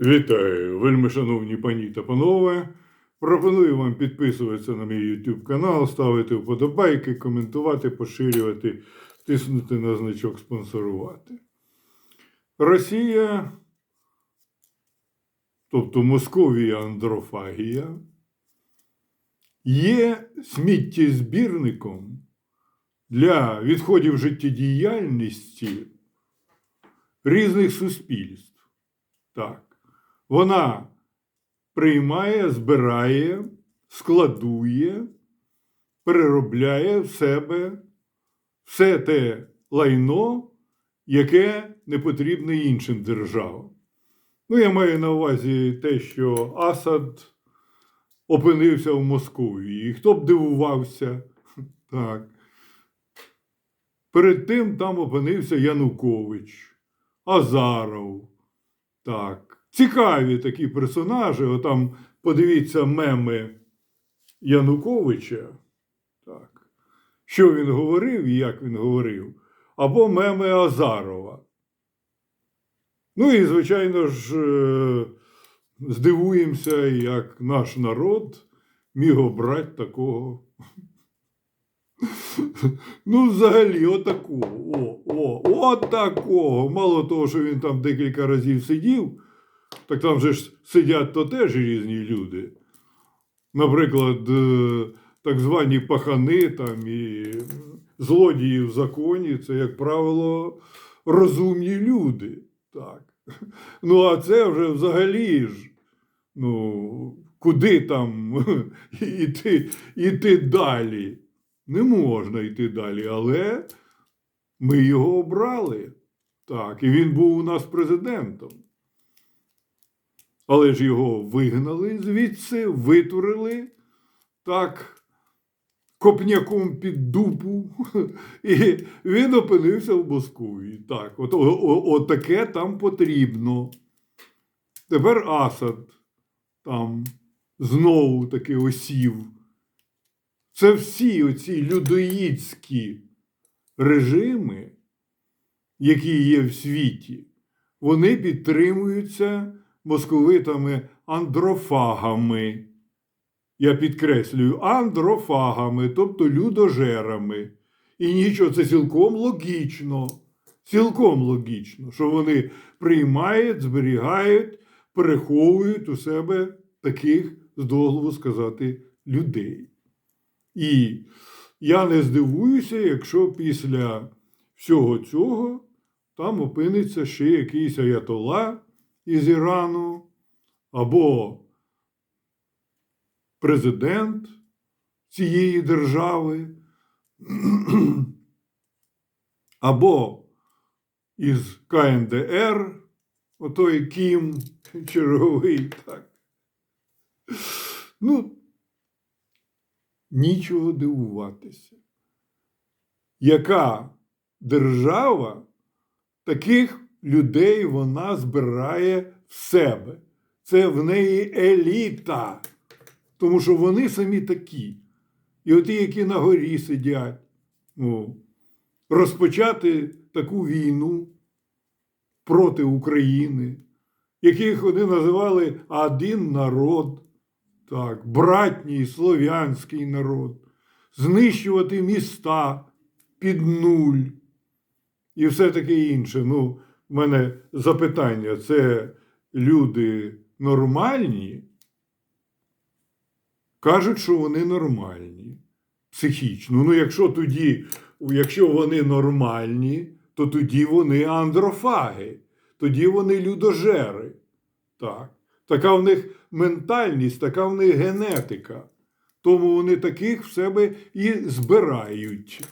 Вітаю, вельми шановні пані та панове. Пропоную вам підписуватися на мій YouTube канал, ставити вподобайки, коментувати, поширювати, тиснути на значок спонсорувати. Росія, тобто Московія андрофагія, є сміттєзбірником для відходів життєдіяльності різних суспільств. Так. Вона приймає, збирає, складує, переробляє в себе все те лайно, яке не потрібне іншим державам. Ну, я маю на увазі те, що Асад опинився в Московії. І хто б дивувався, так. Перед тим там опинився Янукович, Азаров. Так. Цікаві такі персонажі. Отам подивіться меми Януковича. Так. Що він говорив і як він говорив. Або меми Азарова. Ну і, звичайно ж, е, здивуємося, як наш народ міг обрати такого. Ну, взагалі, отакого. О, о, отакого. Мало того, що він там декілька разів сидів, так там же ж сидять то теж різні люди. Наприклад, е, так звані пахани там і злодії в законі, це, як правило, розумні люди. Так. Ну, а це вже взагалі ж. Ну, куди там іти, іти далі? Не можна йти далі, але ми його обрали. Так, і він був у нас президентом. Але ж його вигнали звідси, витурили так, копняком під дупу, і він опинився в Московії. Так, от, о, о, от таке там потрібно. Тепер Асад там знову таки осів. Це всі оці людоїдські режими, які є в світі, вони підтримуються московитами андрофагами. Я підкреслюю, андрофагами, тобто людожерами. І нічого, це цілком логічно. Цілком логічно, що вони приймають, зберігають, переховують у себе таких, з дозволу сказати, людей. І я не здивуюся, якщо після всього цього там опиниться ще якийсь аятола із Ірану або президент цієї держави, або із КНДР, отой Кім черговий. так. Ну, нічого дивуватися. Яка держава таких людей вона збирає в себе? Це в неї еліта. Тому що вони самі такі. І оті, які на горі сидять, розпочати таку війну проти України, яких вони називали один народ так, братній слов'янський народ, знищувати міста під нуль і все таке інше. Ну, мене запитання: це люди нормальні? Кажуть, що вони нормальні, психічно. Ну, якщо тоді, якщо вони нормальні, то тоді вони андрофаги, тоді вони людожери. Так. Така в них ментальність, така в них генетика. Тому вони таких в себе і збирають.